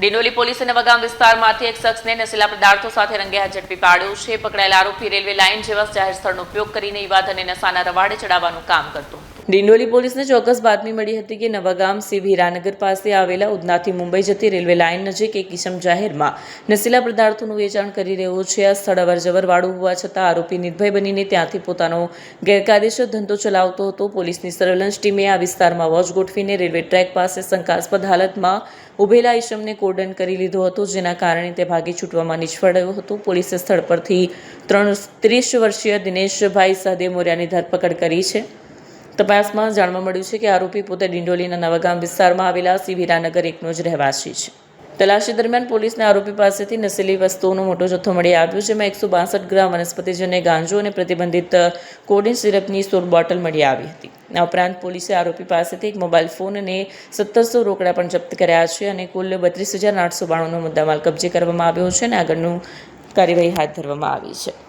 ડિંડોલી પોલીસે નવગામ વિસ્તારમાંથી એક શખ્સને નશીલા પદાર્થો સાથે રંગે હાથ ઝડપી પાડ્યો છે. પકડાયેલા આરોપી રેલવે લાઇન જેવા જાહેર સ્થળનો ઉપયોગ કરીને યુવાધને અને નશાના રવાડે ચડાવવાનું કામ કરતો. ડિંડોલી પોલીસને ચોક્કસ બાતમી મળી હતી કે નવાગામ સિવ હીરાનગર પાસે આવેલા ઉધનાથી મુંબઈ જતી રેલવે લાઇન નજીક એક કિસમ જાહેરમાં નશીલા પદાર્થોનું વેચાણ કરી રહ્યો છે. આ સ્થળ અવરજવર વાળું હોવા છતાં આરોપી નિર્ભય બનીને ત્યાંથી પોતાનો ગેરકાયદેસર ધંધો ચલાવતો હતો. પોલીસની સર્વેલન્સ ટીમે આ વિસ્તારમાં વોચ ગોઠવીને રેલવે ટ્રેક પાસે શંકાસ્પદ હાલતમાં ઉભેલા ઈશમને કોર્ડન કરી લીધો હતો, જેના કારણે તે ભાગી છૂટવામાં નિષ્ફળ રહ્યો હતો. પોલીસે સ્થળ પરથી ત્રણ ત્રીસ વર્ષીય દિનેશભાઈ સાદે મોર્યાની ધરપકડ કરી છે. તપાસમાં જાણવા મળ્યું છે કે આરોપી પોતે ડિંડોલીના નવાગામ વિસ્તારમાં આવેલા સિવિરાનગર એકનો જ રહેવાસી છે. તલાશી દરમિયાન પોલીસને આરોપી પાસેથી નશીલી વસ્તુઓનો મોટો જથ્થો મળી આવ્યો, જેમાં એકસો બાસઠ ગ્રામ વનસ્પતિજન્ય ગાંજો અને પ્રતિબંધિત કોડિન સિરપની સોળ બોટલ મળી આવી હતી. આ ઉપરાંત પોલીસે આરોપી પાસેથી એક મોબાઈલ ફોન અને સત્તરસો રોકડા પણ જપ્ત કર્યા છે અને કુલ બત્રીસ હજાર આઠસો બાણુંનો મુદ્દામાલ કબજે કરવામાં આવ્યો છે અને આગળનું કાર્યવાહી હાથ ધરવામાં આવી છે.